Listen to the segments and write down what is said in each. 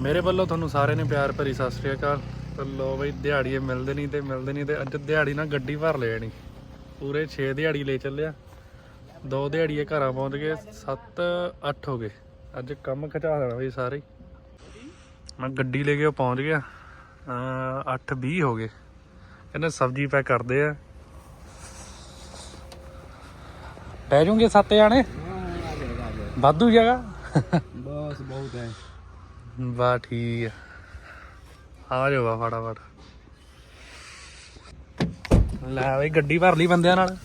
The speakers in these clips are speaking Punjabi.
ਮੇਰੇ ਵੱਲੋਂ ਤੁਹਾਨੂੰ ਸਾਰੇ ਨੇ ਪਿਆਰ ਭਰੀ ਸਤਿ ਸ੍ਰੀ ਅਕਾਲ। ਤੇ ਲੋ ਬਈ ਦਿਹਾੜੀਏ ਮਿਲਦੇ ਨਹੀਂ ਤੇ ਮਿਲਦੇ ਨਹੀਂ ਤੇ ਅੱਜ ਦਿਹਾੜੀ ਨਾ ਗੱਡੀ ਭਰ ਲੈਣੀ ਪੂਰੇ 6 ਦਿਹਾੜੀ ਲੈ ਚੱਲਿਆ। ਦੋ ਦਿਹਾੜੀਏ ਘਰਾਂ ਪਹੁੰਚ ਗਏ 7 8 ਹੋ ਗਏ। ਅੱਜ ਕੰਮ ਖਚਾ ਲੈਣਾ ਬਈ ਸਾਰੇ। ਮੈਂ ਗੱਡੀ ਲੈ ਕੇ ਪਹੁੰਚ ਗਿਆ। 8:20 ਹੋ ਗਏ। ਕਹਿੰਦੇ ਸਬਜ਼ੀ ਪੈਕ ਕਰਦੇ ਆ। ਪੈ ਜੂਗੇ ਸੱਤ ਜਾਣੇ? ਵਾਧੂ ਜਗ੍ਹਾ। ਬਸ ਬਹੁਤ ਹੈ। ਬਾ ਠੀਕ ਆ। ਆ ਜਾਓ ਬਾ ਫਟਾਫਟ। ਲੈ ਬਈ ਗੱਡੀ ਭਰ ਲਈ ਬੰਦਿਆਂ ਨਾਲ।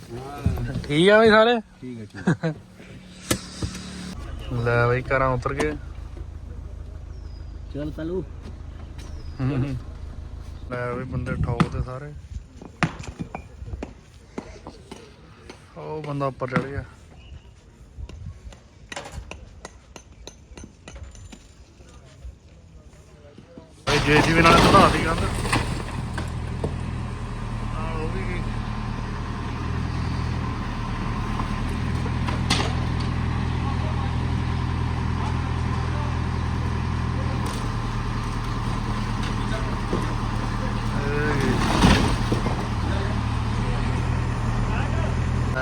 ਠੀਕ ਆ ਬਈ ਸਾਰੇ? ਠੀਕ ਆ ਲੈ ਬਈ ਕਰਾਂ ਉਤਰ ਕੇ ਚੱਲ ਪਲੂ ਲੈ ਬਈ ਬੰਦੇ ਠੋਕ ਤੇ ਸਾਰੇ। ਉਹ ਬੰਦਾ ਉੱਪਰ ਚੜ ਗਿਆ। ਜੇਸੀਬੀ ਨਾਲ ਬਣਾ ਦੀ ਕੰਧ ਆ ਉਹ ਵੀ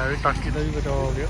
ਵੀ ਟਾਕੀ ਦਾ ਵੀ ਬਚਾਅ ਹੋ ਗਿਆ।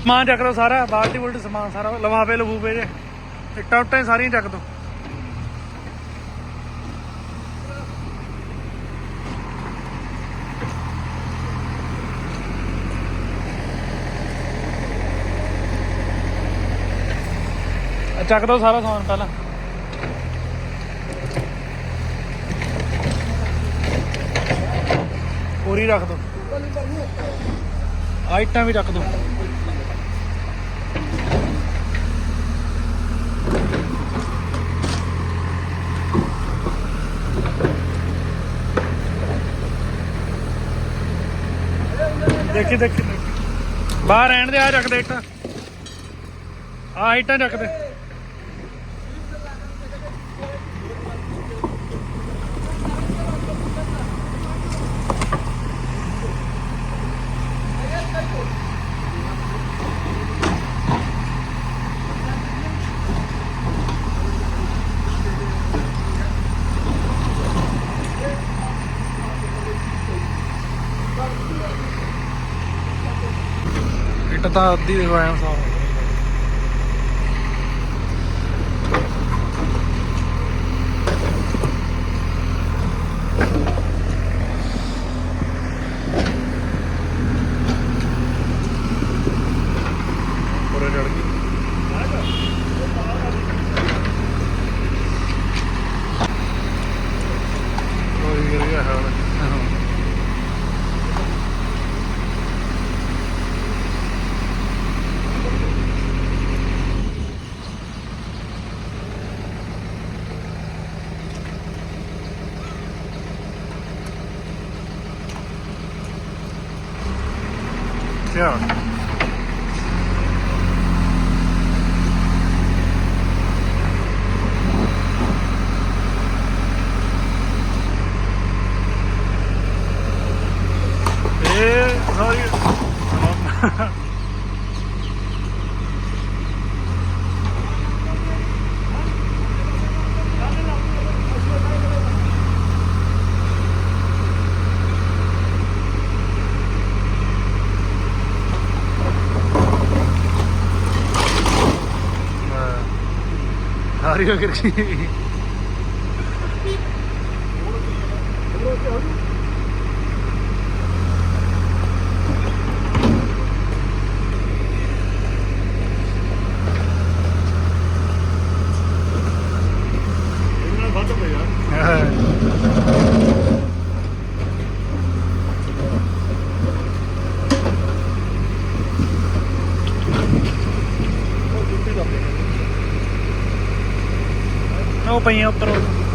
समान चक्रो सारा बाल्टी बुल्टी समान सारा लवाबे लुभूबे जे। ਇੱਟਾਂ ਉੱਟਾਂ ਸਾਰੀਆਂ ਚੱਕ ਦੋ। ਚੱਕ ਦੋ ਸਾਰਾ ਸਮਾਨ ਪਹਿਲਾਂ। ਪੂਰੀ ਰੱਖ ਦੋ। ਆਈਟਾਂ ਵੀ ਰੱਖ ਦੋ। ਦੇਖੀ ਦੇਖੀ। ਦੇਖੀ ਬਾਹਰ ਰਹਿਣ ਦੇ ਆ ਰੱਖ ਦੇ ਇੱਟਾਂ। ਆ ਇੱਟਾਂ ਰੱਖ ਦੇ। ਇੱਟ ਤਾਂ ਅੱਧੀ ਦੇਖੋ ਐਂ ਸਾਫ਼ ਪੂਰੇ ਚੜ ਗਈ ਕੋਈ ਗਿਰ ਗਿਆ ਹਾਲ ਕਿਆ ਇਹ ਸਾਰੀ ਸਾਰੀ ਹੋ Open up, pronto.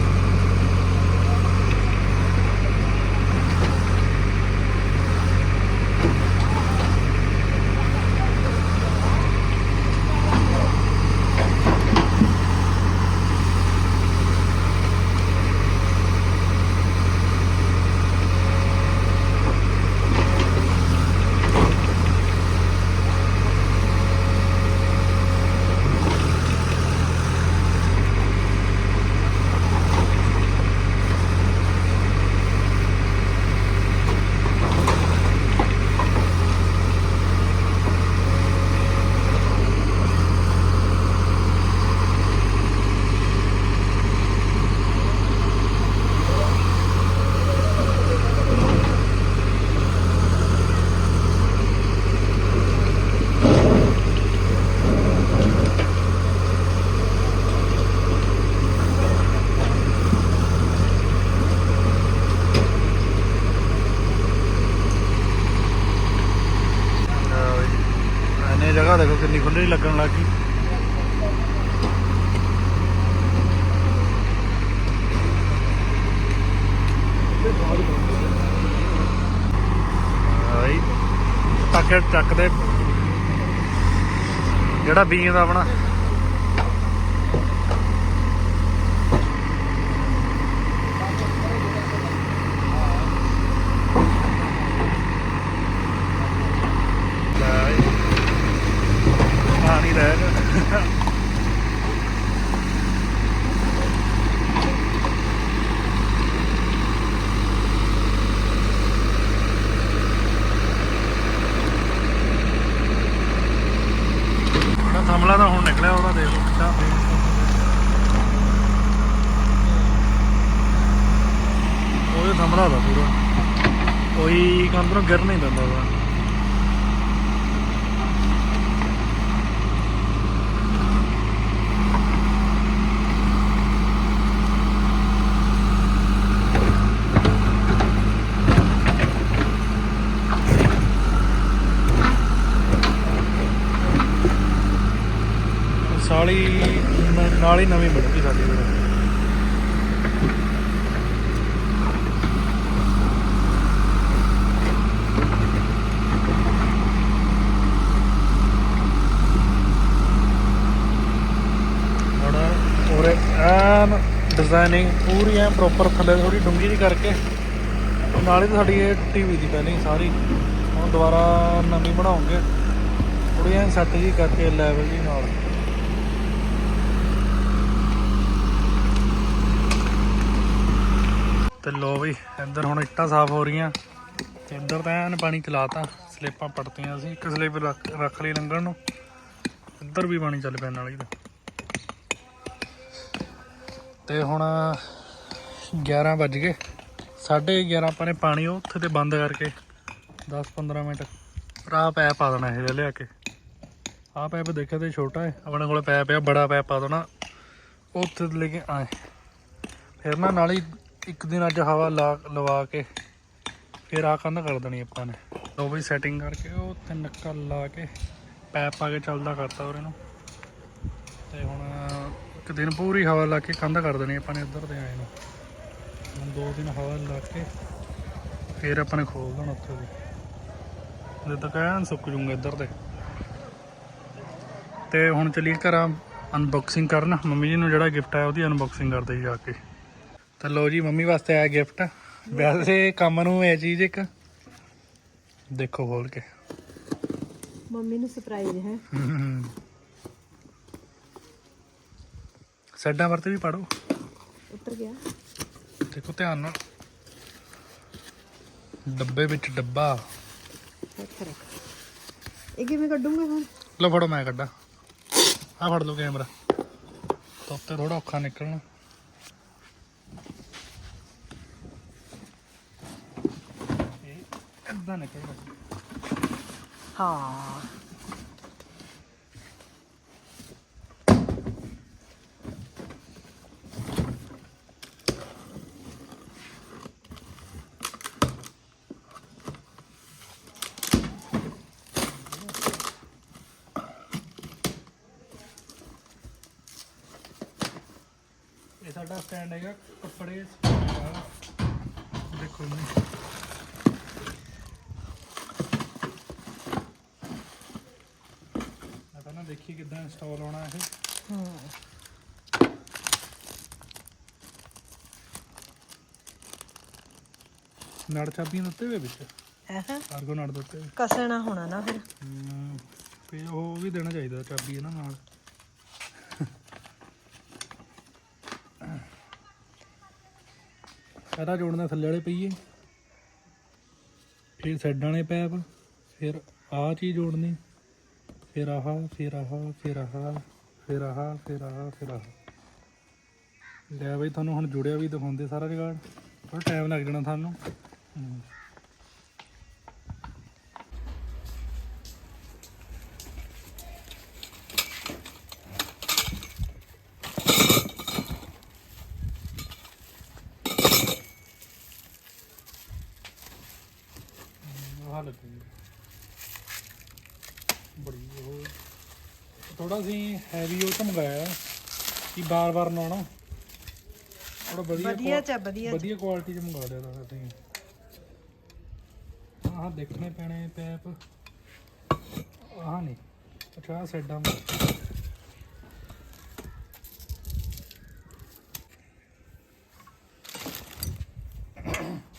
ਟੱਕੇ ਚੱਕਦੇ। ਜਿਹੜਾ ਬੀਜ ਦਾ ਆਪਣਾ ਲੈ ਜੀ। ਪਾਣੀ ਰਹਿ ਗਿਆ ਉਹਦਾ ਤਾਂ ਹੁਣ ਨਿਕਲਿਆ ਉਹਦਾ ਦੇਖ ਲਓ ਕਿੱਦਾਂ ਉਹਦੇ ਥਮਲਾ ਦਾ ਪੂਰਾ। ਕੋਈ ਕੰਧ ਨੂੰ ਗਿਰ ਨਹੀਂ ਦਿੰਦਾ ਉਹਦਾ। ਨਾਲ ਹੀ ਨਾਲ ਹੀ ਨਵੀਂ ਮਿਲੂਗੀ ਸਾਡੀ। ਵੀਰੇ ਐਨ ਡਿਜ਼ਾਈਨਿੰਗ ਪੂਰੀ ਐ ਪ੍ਰੋਪਰ ਥੱਲੇ ਥੋੜੀ ਡੂੰਗੀ ਜੀ ਕਰਕੇ ਤੇ ਨਾਲ ਹੀ ਤਾਂ ਸਾਡੀ ਇਹ ਟੁੱਟੀ ਹੋਈ ਸੀ ਪਹਿਲਾਂ ਸਾਰੀ। ਹੁਣ ਦੁਬਾਰਾ ਨਵੀਂ ਬਣਾਉਂਗੇ। ਥੋੜੀ ਐ ਸੈੱਟ ਜੀ ਕਰਕੇ ਲੈਵਲ ਜੀ ਨਾਲ। ਤੇ ਲੋ ਵੀ ਇੱਧਰ ਹੁਣ ਇੱਟਾਂ ਸਾਫ਼ ਹੋ ਰਹੀਆਂ। ਤੇ ਇੱਧਰ ਤਾਂ ਐਨ ਪਾਣੀ ਚਲਾਤਾ, ਸਲੇਪਾਂ ਪੜਤੀਆਂ ਸੀ ਇੱਕ ਸਲੇਪ ਰੱਖ ਰੱਖ ਲਈ ਲੰਘਣ ਨੂੰ। ਇੱਧਰ ਵੀ ਪਾਣੀ ਚੱਲ ਪਿਆ ਨਾਲ ਦਾ ਤੇ। ਹੁਣ 11 ਵੱਜ ਗਏ। 11:30 ਆਪਾਂ ਨੇ ਪਾਣੀ ਉਹ ਉੱਥੇ ਤੇ ਬੰਦ ਕਰਕੇ 10-15 ਮਿੰਟ ਭਰਾ ਪੈਪ ਪਾ ਦੇਣਾ ਇਹ ਲਿਆ ਕੇ। ਆਹ ਪੈਪ ਦੇਖਿਆ ਤੇ ਛੋਟਾ ਹੈ, ਆਪਣੇ ਕੋਲ ਪੈਪ ਆ, ਬੜਾ ਪੈਪ ਪਾ ਦੇਣਾ। ਉਹ ਉੱਥੇ ਲੈ ਕੇ ਆਏ। ਫਿਰ ਨਾ ਨਾਲ ਹੀ ਇੱਕ ਦਿਨ ਅੱਜ ਹਵਾ ਲਾ ਲਵਾ ਕੇ ਫਿਰ ਆ ਕੰਧ ਕਰ ਦੇਣੀ ਆਪਾਂ ਨੇ। ਲੋ ਵੀ ਸੈਟਿੰਗ ਕਰਕੇ ਉਹ ਉੱਥੇ ਨੱਕਾ ਲਾ ਕੇ ਪੈਪ ਪਾ ਕੇ ਚੱਲਦਾ ਕਰਤਾ ਉਹਰੇ ਨੂੰ। ਤੇ ਹੁਣ ਇੱਕ ਦਿਨ ਪੂਰੀ ਹਵਾ ਲਾ ਕੇ ਕੰਧ ਕਰ ਦੇਣੀ ਆਪਾਂ ਨੇ ਇੱਧਰ ਦੇ ਆਏ ਨੂੰ। ਹੁਣ ਦੋ ਦਿਨ ਹਵਾ ਲਾ ਕੇ ਫਿਰ ਆਪਾਂ ਨੇ ਖੋਲ ਦੇਣਾ ਉੱਥੇ ਵੀ। ਜਦ ਤੱਕ ਐਨ ਸੁੱਕ ਜੂਗਾ ਇੱਧਰ ਤੇ। ਤੇ ਹੁਣ ਚਲੀਏ ਘਰਾਂ ਅਨਬਾਕਸਿੰਗ ਕਰਨ। ਮੰਮੀ ਜੀ ਨੂੰ ਜਿਹੜਾ ਗਿਫਟ ਆਇਆ ਉਹਦੀ ਅਨਬਾਕਸਿੰਗ ਕਰਦੇ ਜੀ ਜਾ ਕੇ। ਤੇ ਲੋ ਜੀ ਮੰਮੀ ਵਾਸਤੇ ਆਇਆ ਗਿਫਟ ਵੈਸੇ ਕੰਮ ਨੂੰ ਇਹ ਚੀਜ਼ ਇੱਕ ਦੇਖੋ ਖੋਲ ਕੇ। ਮੰਮੀ ਨੂੰ ਸਰਪ੍ਰਾਈਜ਼ ਹੈ। ਸੈਡਾਂ ਵਰਤੇ ਵੀ ਪੜੋ। ਉੱਤਰ ਗਿਆ। ਦੇਖੋ ਧਿਆਨ ਨਾਲ। ਡੱਬੇ ਵਿੱਚ ਡੱਬਾ। ਇੱਥੇ ਰੱਖ। ਇਹ ਕਿਵੇਂ ਕੱਢੂੰਗਾ ਹੁਣ? ਲੋ ਫੜੋ ਮੈਂ ਕੱਢਾਂ। ਆ ਫੜ ਲਓ ਕੈਮਰਾ ਤੋਤੇ ਥੋੜਾ ਔਖਾ ਨਿਕਲਣਾ। ਏਦਾਂ ਨਿਕਲਣਾ ਹਾਂ। ਇਹ ਸਾਡੀ ਸਟੈਂਡ ਹੈਗਾ ਕੱਪੜੇ ਦੇਖੋ ਜੀ ਮੈਂ ਪਹਿਲਾਂ ਦੇਖੀ ਕਿੱਦਾਂ ਇੰਸਟਾਲ ਹੋਣਾ ਇਹ। ਹੂੰ ਨੜ ਚਾਬੀਆਂ ਦਿੱਤੇ ਹੋਏ ਵਿੱਚ? ਇਹ ਕਾਰਗੋ ਨੜ ਦਿੱਤੇ ਕਸਣਾ ਹੋਣਾ ਨਾ ਫਿਰ। ਤੇ ਉਹ ਵੀ ਦੇਣਾ ਚਾਹੀਦਾ ਚਾਬੀ ਇਹਨਾਂ ਨਾਲ। ਸਾਰਾ ਜੋੜਨਾ ਥੱਲੇ ਵਾਲੇ ਪਈਏ। ਫਿਰ ਸਾਈਡਾਂ ਵਾਲੇ ਪੈਪ ਫਿਰ ਆਹ ਚੀਜ਼ ਜੋੜਨੀ। ਫਿਰ ਆਹ ਫਿਰ ਆਹ ਫਿਰ ਆਹ ਫਿਰ ਆਹ ਫਿਰ ਆਹ ਫਿਰ ਆਹ। ਲੈ ਬਈ, ਤੁਹਾਨੂੰ ਹੁਣ ਜੁੜਿਆ ਵੀ ਦਿਖਾਉਂਦੇ ਸਾਰਾ ਰਿਕਾਰਡ। ਥੋੜਾ ਟਾਈਮ ਲੱਗ ਜਾਣਾ ਤੁਹਾਨੂੰ। ਹਮ। ਆਹ ਬੜੀ ਉਹ। ਥੋੜਾ ਸੀ ਹੈਵੀ ਉਹ ਤਾਂ ਮੰਗਾਇਆ ਕਿ ਬਾਰ-ਬਾਰ ਨਾ ਆਉਣਾ। ਥੋੜਾ ਵਧੀਆ ਵਧੀਆ ਚ ਆ, ਵਧੀਆ ਚ। ਵਧੀਆ ਕੁਆਲਿਟੀ ਚ ਮੰਗਾ ਲਿਆ ਤਾਂ ਅਸੀਂ ਆਹ ਦੇਖਣੇ ਪੈਣੇ ਪੈਪ। ਆਹ ਨਹੀਂ ਅੱਛਾ ਆਹ ਸਾਈਡਾਂ ਮਾ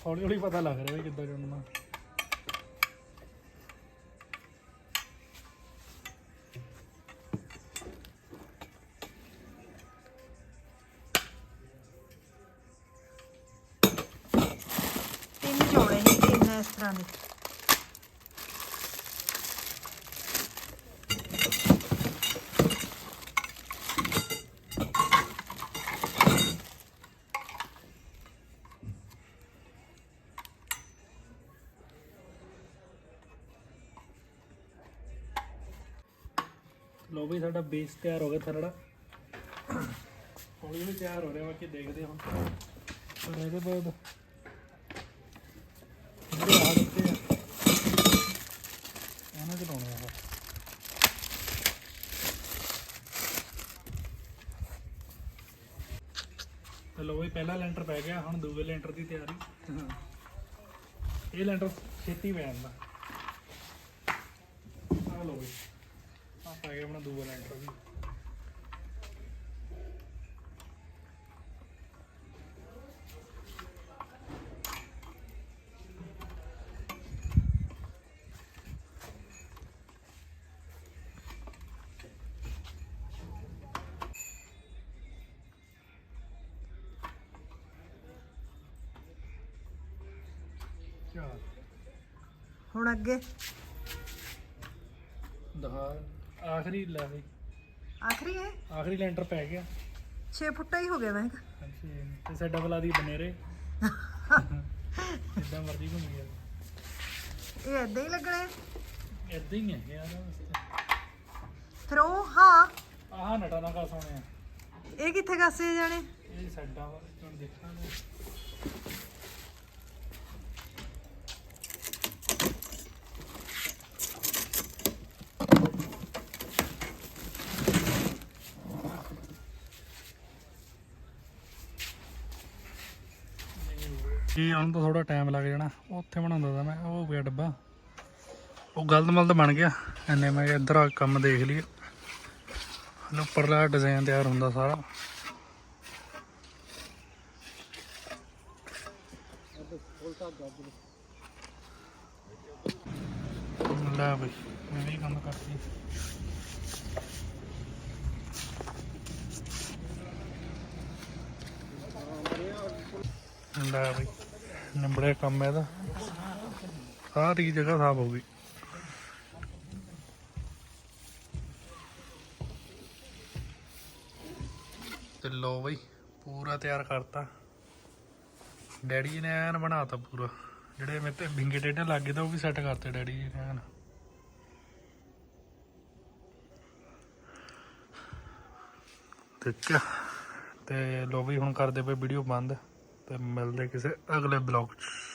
ਹੌਲੀ ਹੌਲੀ ਪਤਾ ਲੱਗ ਰਿਹਾ ਵੀ ਕਿੱਦਾਂ ਜੁੜਨਾ। ਲੋ ਵੀ ਸਾਡਾ ਬੇਸ ਤਿਆਰ ਹੋ ਗਿਆ ਥਰੜਾ। ਹੌਲੀ ਹੌਲੀ ਤਿਆਰ ਹੋ ਰਿਹਾ ਵਾ ਕਿ ਦੇਖਦੇ ਹੁਣ। ਪਰ ਇਹਦੇ ਬਾਅਦ ਜਿਹੜੇ ਆ ਦਿੱਤੇ ਆ, ਇਹਨਾਂ ਚ ਲਾਉਣੇ ਆ ਤੇ ਲੋ ਵੀ ਪਹਿਲਾ ਲੈਂਟਰ ਪੈ ਗਿਆ, ਹੁਣ ਦੂਜੇ ਲੈਂਟਰ ਦੀ ਤਿਆਰੀ। ਇਹ ਲੈਂਟਰ ਛੇਤੀ ਪੈ ਜਾਂਦਾ। ਆ ਲੋ ਵੀ ਆ ਪੈ ਗਿਆ ਆਪਣਾ ਦੂਜਾ ਲੈਂਟਰ ਵੀ। ਚਾਰ ਹੁਣ ਅੱਗੇ? ਦਹਾ ਆਖਰੀ ਲੈ ਬਈ। ਆਖਰੀ ਹੈ? ਆਖਰੀ ਲੈਂਟਰ ਪੈ ਗਿਆ। 6 ਫੁੱਟਾ ਹੀ ਹੋ ਗਿਆ ਮੈਂ ਕਿਹਾ। ਹਾਂਜੀ ਤੇ ਸਾਡਾ ਬਲਾ ਦੀ ਬਨੇਰੇ। ਜਿੱਦਾਂ ਮਰਜ਼ੀ ਘੁੰਮ ਗਿਆ। ਇਹ ਏਦਾਂ ਹੀ ਲੱਗਣਾ ਹੈ? ਇਦਾਂ ਹੀ ਹੈ ਯਾਰ ਫਿਰ ਉਹ ਹਾਂ। ਆਹ ਨਟਾ ਨਾ ਕਾ ਸੋਹਣੇ ਆ। ਇਹ ਕਿੱਥੇ ਕਾਸੇ ਜਾਣੇ? ਇਹ ਸਾਡਾ ਵਾ ਹੁਣ ਦੇਖਾਂਗੇ। ਜੀ ਆਉਣ ਤਾਂ ਥੋੜਾ ਟਾਈਮ ਲੱਗ ਜਾਣਾ। ਉਹ ਉੱਥੇ ਬਣਾਉਂਦਾ ਤਾਂ ਮੈਂ, ਉਹ ਹੋ ਗਿਆ ਡੱਬਾ। ਉਹ ਗਲਤ ਮਲਤ ਬਣ ਗਿਆ। ਐਨੇ ਮੈਂ ਇੱਧਰ ਆ ਕੰਮ ਦੇਖ ਲਈਏ। ਉੱਪਰਲਾ ਡਿਜ਼ਾਈਨ ਤਿਆਰ ਹੁੰਦਾ ਸਾਰਾ। ਲੈ ਬਈ, ਮੈਂ ਵੀ ਕੰਮ ਕਰਤੀ ਲੈ ਬਈ। ਨਿਬੜਿਆ ਕੰਮ ਇਹਦਾ। ਸਾਰੀ ਜਗ੍ਹਾ ਸਾਫ਼ ਹੋ ਗਈ। ਤੇ ਲੋ ਬਈ, ਪੂਰਾ ਤਿਆਰ ਕਰਤਾ। ਡੈਡੀ ਨੇ ਐਨ ਬਣਾਤਾ ਪੂਰਾ। ਜਿਹੜੇ ਮੇਰੇ ਤੇ ਵਿੰਗੇ ਟੇਡੇ ਲੱਗੇ ਤਾਂ ਉਹ ਵੀ ਸੈੱਟ ਕਰਤੇ ਡੈਡੀ ਜੀ ਨੇ ਐਨ। ਠੀਕ ਤੇ ਲੋ ਵੀ ਹੁਣ ਕਰਦੇ ਪਏ ਵੀਡੀਓ ਬੰਦ। ਤੇ ਮਿਲਦੇ ਕਿਸੇ ਅਗਲੇ ਬਲੌਗ 'ਚ।